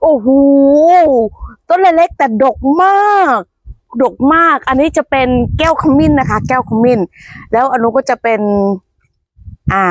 โอ้โหต้นเล็กๆแต่ดกมากดกมาก อันนี้จะเป็นแก้วขมิ้นนะคะ แก้วขมิ้น แล้วอันนู้นก็จะเป็น อ่า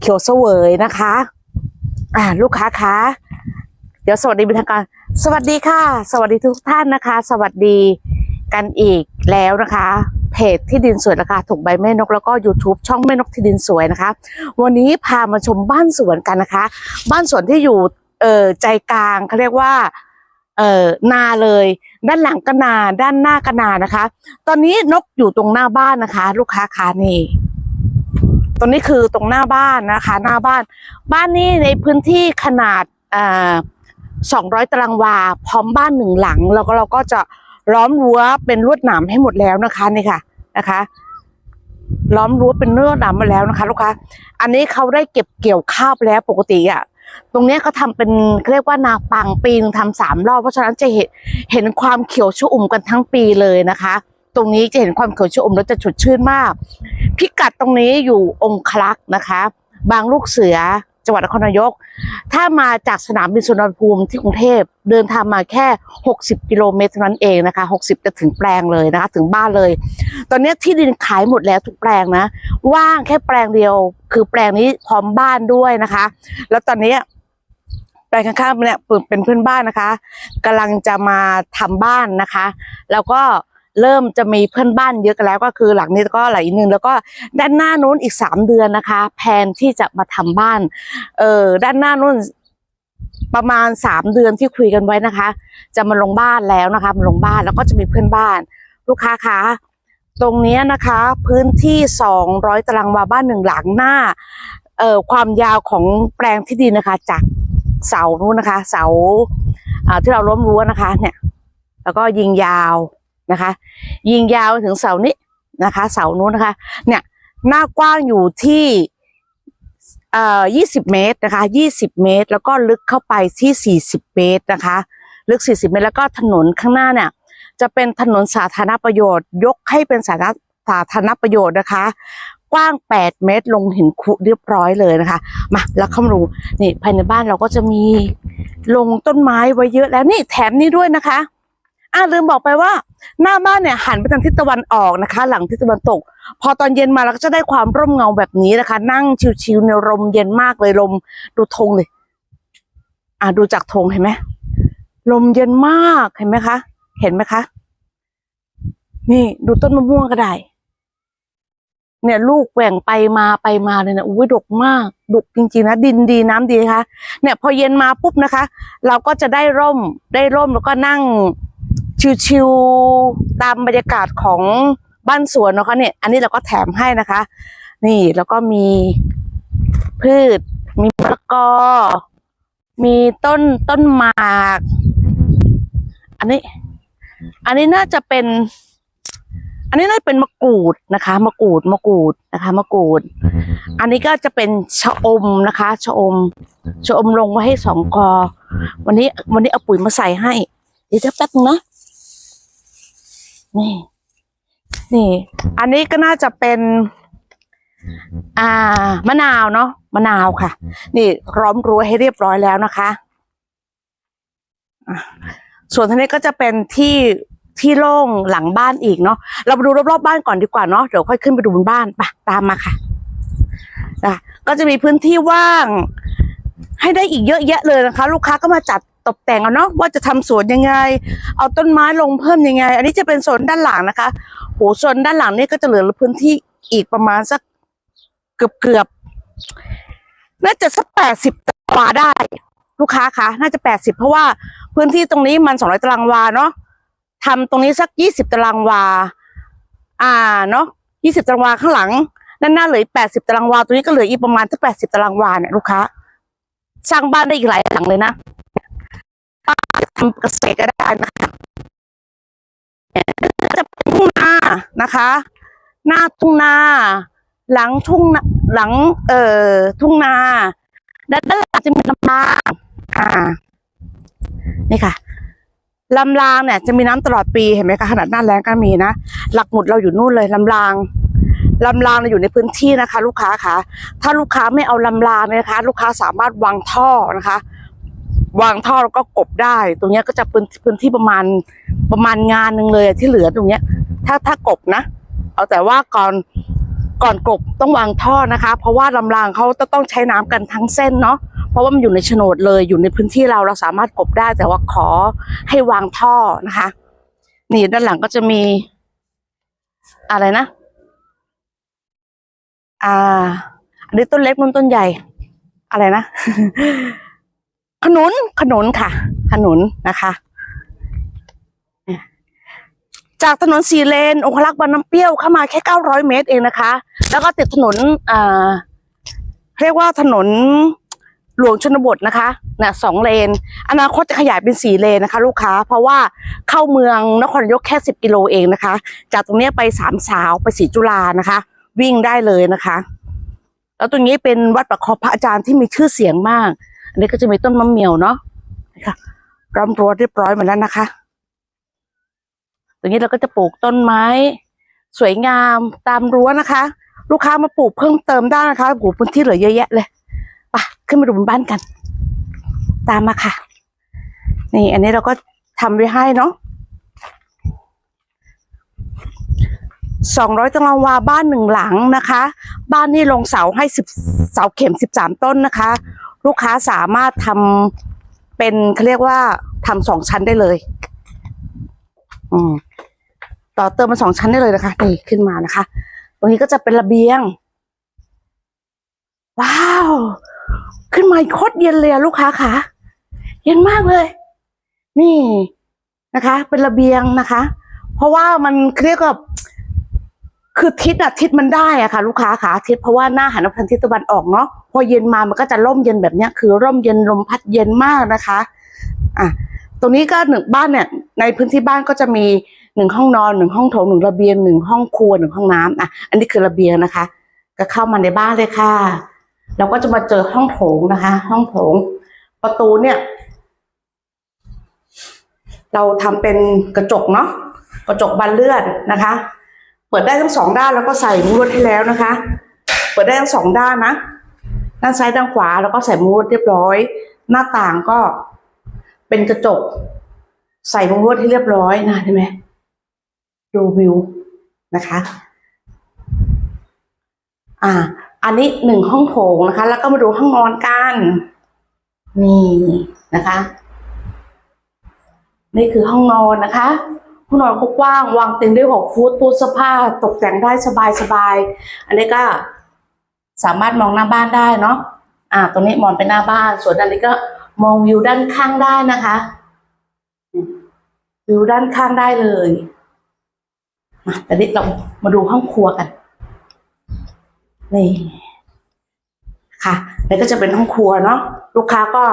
เขียวเสวยนะคะ อ่า ลูกค้าคะเดี๋ยวสวัสดีเป็นทางการ สวัสดีค่ะ สวัสดีทุกท่านนะคะ สวัสดีกันอีกแล้วนะคะ เพจที่ดินสวยราคาถูกใบแม่นกแล้วก็ YouTube ช่องแม่นกที่ดินสวยนะคะ วันนี้พามาชมบ้านสวนกันนะคะ บ้านสวนที่อยู่ เออใจกลางเขาเรียกว่าเออนาเลย ด้านหลังก็นา ด้านหน้าก็นานะคะ ตอนนี้นกอยู่ตรงหน้าบ้านนะคะ ลูกค้าคะนี่ตรงนี้คือตรงหน้าบ้านนะคะ หน้าบ้าน บ้านนี้ในพื้นที่ขนาดอ่าสองร้อยตารางวา พร้อมบ้านหนึ่งหลัง แล้วก็เราก็จะล้อมรั้วเป็นลวดหนามให้หมดแล้วนะคะนี่ค่ะนะคะ ล้อมรั้วเป็นลวดหนามมาแล้วนะคะ ลูกค้า อันนี้เขาได้เก็บเกี่ยวข้าวไปแล้วปกติอะ ตรงนี้เขาทำเป็นเรียกว่านาปังปีหนึงทำสามรอบ เพราะฉะนั้นจะเห็นเห็นความเขียวชอุ่มกันทั้งปีเลยนะคะ ตรงนี้จะเห็นความเขียวชอุ่มแล้วจะสดชื่นมาก พิกัดตรงนี้อยู่องคลักษ์นะคะ บางลูกเสือจังหวัดนครนายก ถ้ามาจากสนามบินสุวรรณภูมิที่กรุงเทพเดินทางมาแค่ 60 กิโลเมตรเท่านั้นเองนะคะ 60 จะถึงแปลงเลยนะคะ ถึงบ้านเลย ตอนนี้ที่ดินขายหมดแล้วทุกแปลงนะ ว่างแค่แปลงเดียว คือแปลงนี้พร้อมบ้านด้วยนะคะ แล้วตอนนี้แปลงข้างๆเนี่ยเป็นเพื่อนบ้านนะคะกำลังจะมาทำบ้านนะคะ แล้วก็ เริ่มจะมีเพื่อนบ้านเยอะกันแล้วก็คือหลังนี้ก็หลังอีกนึงแล้วก็ด้านหน้านู้นอีกสามเดือนนะคะแผนที่จะมาทำบ้าน เออด้านหน้านู้นประมาณสามเดือนที่คุยกันไว้นะคะ จะมาลงบ้านแล้วนะคะมาลงบ้านแล้วก็จะมีเพื่อนบ้าน ลูกค้าคะตรงนี้นะคะ พื้นที่สองร้อยตารางวาบ้านหนึ่งหลังหน้า เอ่อความยาวของแปลงที่ดินนะคะ จากเสานู้นนะคะ เสาอ่าที่เราล้มรั้วนะคะ เนี่ย แล้วก็ยิงยาว นะคะ ยิงยาวถึงเสานี้นะคะ เสานู้นนะคะ เนี่ยหน้ากว้างอยู่ที่เอ่อ20 เมตรนะคะ20 เมตร แล้วก็ลึกเข้าไปที่ 40 เมตรนะคะ ลึก 40 เมตร แล้วก็ถนนข้างหน้าเนี่ย จะเป็นถนนสาธารณประโยชน์ ยกให้เป็นสาธารณสาธารณประโยชน์นะคะ กว้าง 8 เมตร ลงหินคุเรียบร้อยเลยนะคะ มาแล้วเข้ามาดูนี่ภายในบ้านเราก็จะมีลงต้นไม้ไว้เยอะแล้วนี่แถมนี่ด้วยนะคะ อ่าลืมบอกไปว่า หน้าบ้านเนี่ยหันไปทางทิศตะวันออกนะคะ หลังทิศตะวันตก พอตอนเย็นมาเราก็จะได้ความร่มเงาแบบนี้นะคะ นั่งชิวๆในลมเย็นมากเลยลมดูธงเลยอ่าดูจากธงเห็นไหมลมเย็นมากเห็นไหมคะ เห็นไหมคะ นี่ดูต้นมะม่วงก็ได้ เนี่ยลูกแหว่งไปมาไปมาเลยนะอุ้ยดกมากดกจริงๆนะดินดีน้ำดีนะคะเนี่ย พอเย็นมาปุ๊บนะคะ เราก็จะได้ร่มได้ร่มแล้วก็นั่ง ชิวๆตามบรรยากาศของบ้านสวนนะคะเนี่ยอันนี้เราก็แถมให้นะคะ นี่แล้วก็มีพืช มีมะละกอ มีต้นต้นหมาก อันนี้ อันนี้น่าจะเป็น อันนี้น่าจะเป็นมะกรูดนะคะมะกรูดมะกรูดนะคะมะกรูด อันนี้ก็จะเป็นชะอมนะคะชะอมชะอมลงไว้ให้สองกอ วันนี้วันนี้เอาปุ๋ยมาใส่ให้เดี๋ยวจะแป๊บนึงนะ นี่ นี่ อันนี้ก็น่าจะเป็น อ่ามะนาวเนาะมะนาวค่ะ นี่ร้อมรั้วให้เรียบร้อยแล้วนะคะส่วนทานี้ก็จะเป็นที่ที่โล่งหลังบ้านอีกเนาะเราไปดูรอบๆบ้านก่อนดีกว่าเนาะเดี๋ยวค่อยขึ้นไปดูบนบ้านไปตามมาค่ะนะก็จะมีพื้นที่ว่างให้ได้อีกเยอะแยะเลยนะคะ ลูกค้าก็มาจัดตกแต่งเอาเนาะว่าจะทำสวนยังไง เอาต้นไม้ลงเพิ่มยังไง อันนี้จะเป็นโซนด้านหลังนะคะโหโซนด้านหลังนี่ก็จะเหลือพื้นที่อีกประมาณสักเกือบเกือบน่าจะสักแปดสิบกว่างได้ ลูกค้าคะน่าจะแปดสิบเพราะว่าพื้นที่ตรงนี้มันสองร้อยตารางวาเนาะทำตรงนี้สักยี่สิบตารางวา อ่าเนาะยี่สิบตารางวาข้างหลังด้านหน้าเหลือแปดสิบตารางวา ตรงนี้ก็เหลืออีกประมาณสักแปดสิบตารางวาเนี่ยลูกค้าสร้างบ้านได้อีกหลายหลังเลยนะ ทำเกษตรก็ได้นะคะจะเป็นทุ่งนานะคะ หน้าทุ่งนา หลังทุ่งหลัง เอ่อทุ่งนาด้านหลังจะมีลำรางอ่านี่ค่ะลำรางเนี่ยจะมีน้ำตลอดปีเห็นไหมคะขนาดหน้าแรงก็มีนะหลักหมุดเราอยู่นู่นเลยลำรางลำรางเราอยู่ในพื้นที่นะคะ ลูกค้าคะถ้าลูกค้าไม่เอาลำรางเนี่ยนะคะ ลูกค้าสามารถวางท่อนะคะ วางท่อแล้วก็กบได้ ตรงเนี้ยก็จะเป็นพื้นที่ประมาณประมาณงานหนึ่งเลยที่เหลือตรงเนี้ย ถ้าถ้ากบนะ เอาแต่ว่าก่อนก่อนกบต้องวางท่อนะคะ เพราะว่าลำรางเขาจะต้องใช้น้ำกันทั้งเส้นเนาะเพราะว่ามันอยู่ในโฉนดเลยอยู่ในพื้นที่เราเราสามารถกบได้ แต่ว่าขอให้วางท่อนะคะ นี่ด้านหลังก็จะมี อะไรนะ อ่า อันนี้ต้นเล็กนุ่นต้นใหญ่ อะไรนะ ขนุนขนุนค่ะ ขนุนนะคะ จากถนนสีเลนองคลักษ์บานน้ำเปรี้ยวเข้ามาแค่เก้าร้อยเมตรเองนะคะ แล้วก็ติดถนนอ่าเรียกว่าถนนหลวงชนบทนะคะนี่ยสองเลน อนาคตจะขยายเป็นสี่เลนนะคะ ลูกค้า เพราะว่าเข้าเมืองนครนายกแค่สิบกิโลเองนะคะ จากตรงนี้ไปสามสาวไปศรีจุฬานะคะ วิ่งได้เลยนะคะ แล้วตรงนี้เป็นวัดประคอบพระอาจารย์ที่มีชื่อเสียงมาก อันนี้ก็จะมีต้นมะเมียวเนาะนะคะรำรั้วเรียบร้อยหมดแล้วนะคะ ตรงนี้เราก็จะปลูกต้นไม้ สวยงามตามรั้วนะคะ ลูกค้ามาปลูกเพิ่มเติมได้นะคะปลูกพื้นที่เหลือเยอะแยะเลยไปขึ้นมาดูบนบ้านกัน ตามมาค่ะ นี่ อันนี้เราก็ทำไว้ให้เนาะสองร้อยตารางวาบ้านหนึ่งหลังนะคะ บ้านนี่ลงเสาให้สิบเสาเข็มสิบสามต้นนะคะลูกค้าสามารถทำเป็นเขาเรียกว่าทำสองชั้นได้เลย อืมต่อเติมมาสองชั้นได้เลยนะคะนี่ขึ้นมานะคะ ตรงนี้ก็จะเป็นระเบียง ว้าว ขึ้นมาโคตรเย็นเลยลูกค้าค่ะ เย็นมากเลย นี่นะคะ เป็นระเบียงนะคะ เพราะว่ามันเรียกว่า คือทิศอะทิศมันได้อะค่ะ ลูกค้าค่ะทิศเพราะว่าหน้าหันไปทางทิศตะวันออกเนาะพอเย็นมามันก็จะร่มเย็นแบบเนี้ยคือร่มเย็นลมพัดเย็นมากนะคะอะตรงนี้ก็หนึ่งบ้านเนี่ยในพื้นที่บ้านก็จะมีหนึ่งห้องนอนหนึ่งห้องโถงหนึ่งระเบียงหนึ่งห้องครัวหนึ่งห้องน้ำอะอันนี้คือระเบียงนะคะ ก็เข้ามาในบ้านเลยค่ะเราก็จะมาเจอห้องโถงนะคะ ห้องโถง ประตูเนี่ย เราทำเป็นกระจกเนาะกระจกบานเลื่อนนะคะ เปิดได้ทั้งสองด้านแล้วก็ใส่มุ้งลวดให้แล้วนะคะ เปิดได้ทั้งสองด้านนะ ด้านซ้ายด้านขวาแล้วก็ใส่มุ้งลวดเรียบร้อย หน้าต่างก็เป็นกระจก ใส่มุ้งลวดให้เรียบร้อยนะเห็นไหมดูวิวนะคะ อ่า อันนี้หนึ่งห้องโถงนะคะ แล้วก็มาดูห้องนอนกันนี่นะคะ นี่คือห้องนอนนะคะ ห้องนอนก็กว้าง วางเตียงได้หกฟุตตู้เสื้อผ้าตกแต่งได้สบายสบายๆอันนี้ก็สามารถมองหน้าบ้านได้เนาะอ่า ตรงนี้มองไปหน้าบ้าน ส่วนอันนี้ก็มองวิวด้านข้างได้นะคะวิวด้านข้างได้เลยมาต่นี้เรามาดูห้องครัวกัน นี่ค่ะแล้วก็จะเป็นห้องครัวเนาะลูกค้าก็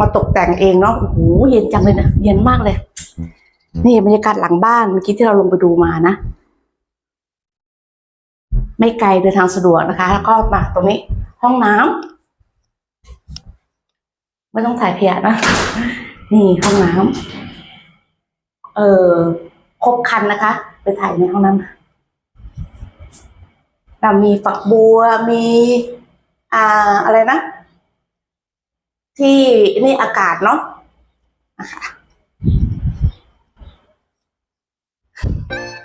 มาตกแต่งเองเนาะโอ้โหเย็นจังเลยนะเย็นมากเลย นี่บรรยากาศหลังบ้านเมื่อกี้ที่เราลงไปดูมานะ ไม่ไกลเดินทางสะดวกนะคะ แล้วก็มาตรงนี้ ห้องน้ำไม่ต้องถ่ายขยะนะ นี่ห้องน้ำเออครบคันนะคะ ไปถ่ายในห้องน้ำเรามีฝักบัวมี อ่าอะไรนะ ที่นี่อากาศเนาะนะคะ ลู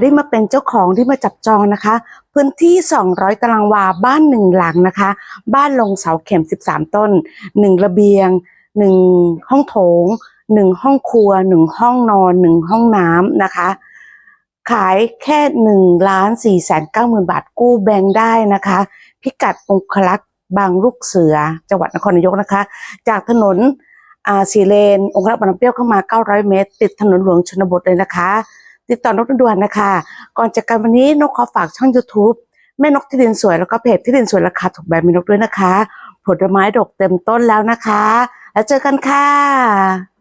ได้มาเป็นเจ้าของที่มาจับจองนะคะ พื้นที่ 200 ตารางวาบ้านหนึ่งหลังนะคะ บ้านลงเสาเข็ม 13 ต้น 1 ระเบียง 1 ห้องโถง 1 ห้องครัว 1 ห้องนอน 1 ห้องน้ำนะคะ ขายแค่หนึ่งล้านสี่แสนเก้าหมื่นบาทกู้แบงค์ได้นะคะ พิกัดองคลักษ์บางลูกเสือจังหวัดนครนายกนะคะ จากถนนอ่าสีเลน องคลักษ์บางน้ำเปรี้ยวเข้ามา 900 เมตร ติดถนนหลวงชนบทเลยนะคะ ติดต่อนกด่วนนะคะ ก่อนจากกันวันนี้นกขอฝากช่อง YouTube แม่นกที่ดินสวยแล้วก็เพจที่ดินสวยราคาถูกแบบมีนกด้วยนะคะ ผลไม้ดกเต็มต้นแล้วนะคะ แล้วเจอกันค่ะ